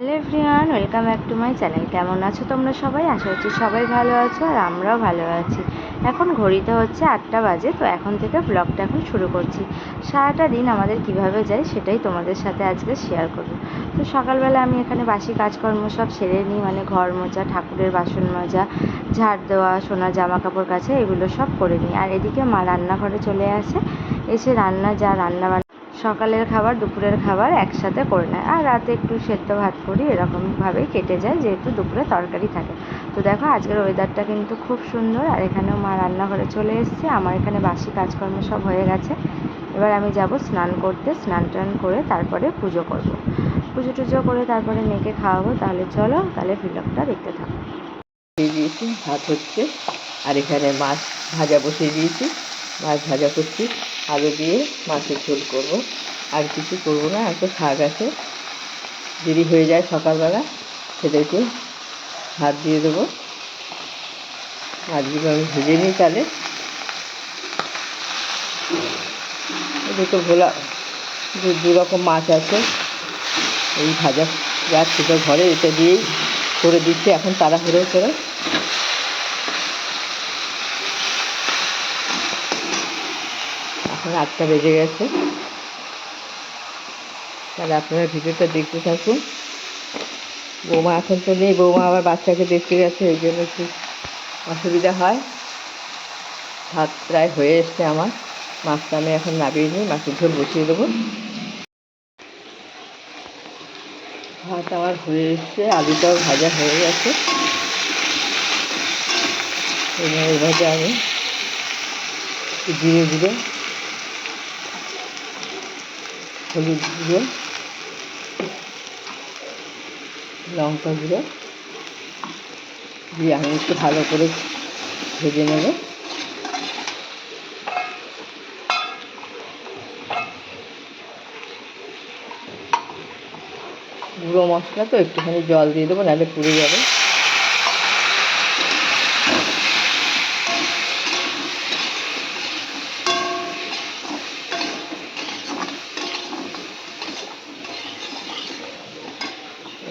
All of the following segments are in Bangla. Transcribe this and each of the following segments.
Hello everyone welcome back to my channel কেমন আছো তোমরা সবাই? আশা করছি সবাই ভালো আছো আর আমরাও ভালো আছি। এখন ঘড়িতে হচ্ছে আটটা বাজে, তো এখন থেকে ব্লগটা এখন শুরু করছি। সারাটা দিন আমাদের কীভাবে যায় সেটাই তোমাদের সাথে আজকে শেয়ার করব। তো সকালবেলা আমি এখানে বাসি কাজকর্ম সব সেরে নিই মানে ঘর মোজা ঠাকুরের বাসন মাজা, ঝাড় দেওয়া, সোনা জামা কাপড় কাছে এগুলো সব করে নিই। আর এদিকে মা রান্নাঘরে চলে আসে, এসে রান্না, যা রান্না সকালের খাবার, দুপুরের খাবার একসাথে করে নেয়। আর রাতে একটু সেদ্ধ ভাত করি, এরকমভাবেই কেটে যায়, যেহেতু দুপুরে তরকারি থাকে। তো দেখো, আজকের ওয়েদারটা কিন্তু খুব সুন্দর, আর এখানেও মা রান্নাঘরে চলে এসছে। আমার এখানে বাসি কাজকর্ম সব হয়ে গেছে। এবার আমি যাব স্নান করতে, স্নান টান করে তারপরে পুজো করব। পুজো টুজো করে তারপরে মেয়েকে খাওয়াবো। তাহলে চলো, তাহলে ভিলকটা দেখতে থাকো। দিয়েছি, ভাত হচ্ছে। আর এখানে মাছ ভাজা বসিয়ে দিয়েছি। মাছ ভাজা করছি। আলু দিয়ে মাছের ঝোল করব। আর কিছু করব না এত শাক আছে। দেরি হয়ে যায় সকালবেলা সেটাকে ভাত দিয়ে দেবো। মাছগুলো আমি ভেজে নিই তাহলে। দুটো ভোলা, দু রকম মাছ আছে। এই ভাজা যাচ্ছে তো ঘরে, এটা দিয়েই করে দিচ্ছি। এখন তাড়াহুড়ো করে এখন আটটা বেজে গেছে। তাহলে আপনারা ভিডিওটা দেখতে থাকুন। বৌমা এখন তো নেই, বৌমা আবার বাচ্চাকে দেখতে গেছে, এই জন্য একটু অসুবিধা হয়। ভাত প্রায় হয়ে এসছে আমার। মাছটা আমি এখন নামিয়ে নিই, মাছের ঝোল বসিয়ে দেবো। ভাত আমার হয়ে এসছে, আলুটাও ভাজা হয়ে গেছে। ভাজা আমি একটু জিরে হলুদ গুঁড়ো, লঙ্কা গুঁড়ো দিয়ে আমি একটু ভালো করে ভেজে নেব। গুঁড়ো মশলা তো একটুখানি জল দিয়ে দেবো, নাহলে পুড়ে যাবে।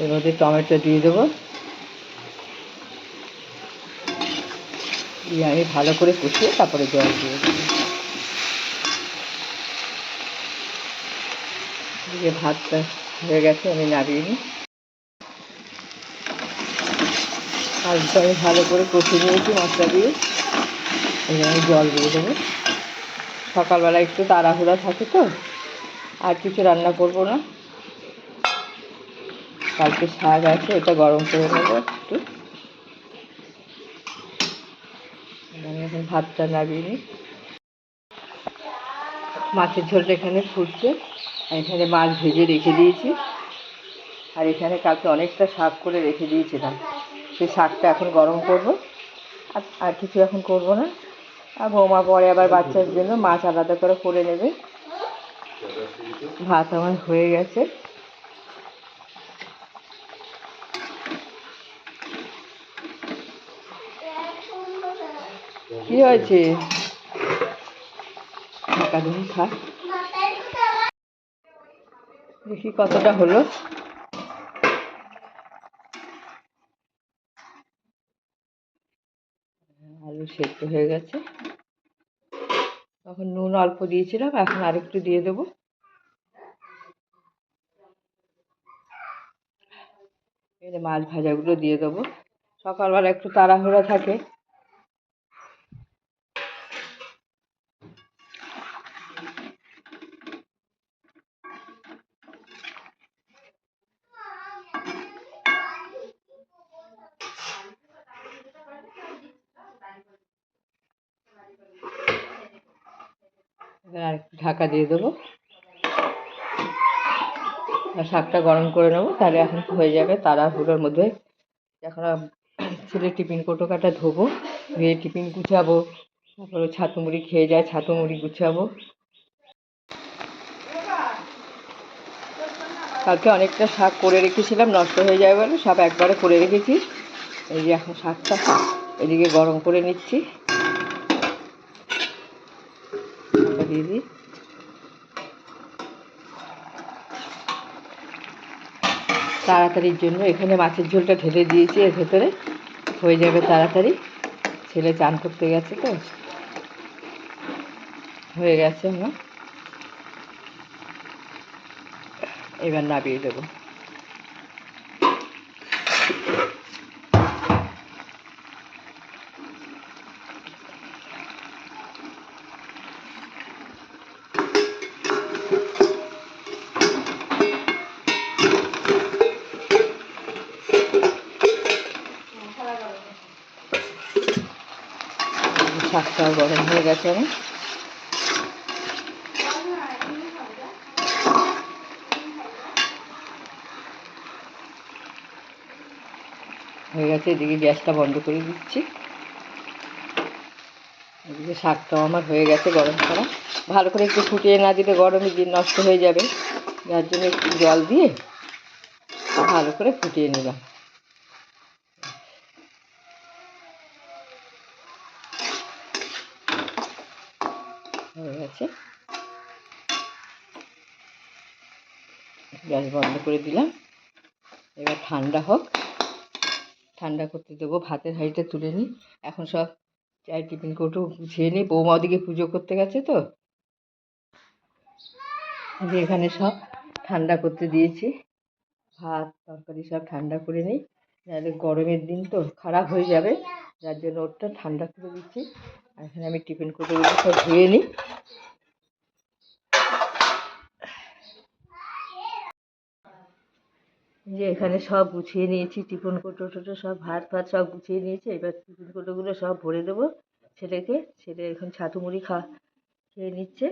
এর মধ্যে টমেটো দিয়ে দেবো। দিয়ে আমি ভালো করে কষিয়ে তারপরে জল দিয়ে দেবো। দিয়ে ভাতটা হয়ে গেছে, আমি নামিয়ে নিই। আলুটা আমি ভালো করে কষিয়ে নিয়েছি মশলা দিয়ে। এবার আমি জল দিয়ে দেবো। সকালবেলা একটু তাড়াহুড়া থাকে তো, আর কিছু রান্না করব না। কালকে শাক আছে, এটা গরম করে নেব একটু। এখন ভাতটা নামিয়ে নিই। মাছের ঝোলটা এখানে ফুটছে। আর এখানে মাছ ভেজে রেখে দিয়েছি। আর এখানে কালকে অনেকটা শাক করে রেখে দিয়েছিলাম। সেই শাকটা এখন গরম করব। আর আর কিছু এখন করব না। আর বৌমা পরে আবার বাচ্চার জন্য মাছ আলাদা করে করে নেবে। ভাত আমার হয়ে গেছে। কি হয়েছে? খা। দেখি কতটা হলো। আলু সেদ্ধ হয়ে গেছে। তখন নুন অল্প দিয়েছিলাম, এখন আরেকটু দিয়ে দেবো। এবারে মাছ ভাজাগুলো দিয়ে দেবো। সকালবেলা একটু তাড়াহুড়া থাকে। আর একটু ঢাকা দিয়ে দেবো। শাকটা গরম করে নেব, তাহলে এখন হয়ে যাবে তাড়াহুড়োর মধ্যে। এখন ছেলে টিফিন কোটো কাটা ধোবো ধুয়ে টিফিন গুছাবো, তারপরে ছাতু মুড়ি খেয়ে যায়, ছাতু মুড়ি গুছাবো। কালকে অনেকটা শাক করে রেখেছিলাম, নষ্ট হয়ে যাবে বলে, সব একবারে করে রেখেছি। এই যে এখন শাকটা, এদিকে গরম করে নিচ্ছি ঢাকা দিয়ে তাড়াতাড়ির জন্য এখানে মাছের ঝোলটা ঢেলে দিয়েছি, এর ভেতরে হয়ে যাবে তাড়াতাড়ি। ছেলে চান করতে গেছে তো। হয়ে গেছে আমার। এবার নামিয়ে দেবো। শাকটাও গরম হয়ে গেছে আমার হয়ে গেছে, এদিকে গ্যাসটা বন্ধ করে দিচ্ছি। এদিকে শাকটাও আমার হয়ে গেছে গরম করা। ভালো করে একটু ফুটিয়ে না দিলে গরমে দিয়ে নষ্ট হয়ে যাবে। যার জন্য একটু জল দিয়ে ভালো করে ফুটিয়ে নিলাম। হয়ে গেছে। গ্যাস বন্ধ করে দিলাম। এবার ঠান্ডা হোক। ঠান্ডা করতে দেবো, ভাতের হাঁড়িটা তুলে নিই। এখন সব চায়ের টিফিন কৌটো গুছিয়ে নিই। বৌমা ওদিকে পুজো করতে গেছে তো। আমি এখানে সব ঠান্ডা করতে দিয়েছি। ভাত, তরকারি সব ঠান্ডা করে নিই। নাহলে গরমের দিন তো খারাপ হয়ে যাবে। যার জন্য ওটা ঠান্ডা করে দিচ্ছি। এখানে আমি টিফিন কৌটোগুলো সব ধুয়ে নিই। যে এখানে সব গুছিয়ে নিয়েছি, টিফিন কৌটো টোটো সব, ভাত ফাত সব গুছিয়ে নিয়েছি। এবার টিফিন কৌটোগুলো সব ভরে দেবো ছেলেকে। ছেলে এখন ছাতু মুড়ি খা খেয়ে নিচ্ছে।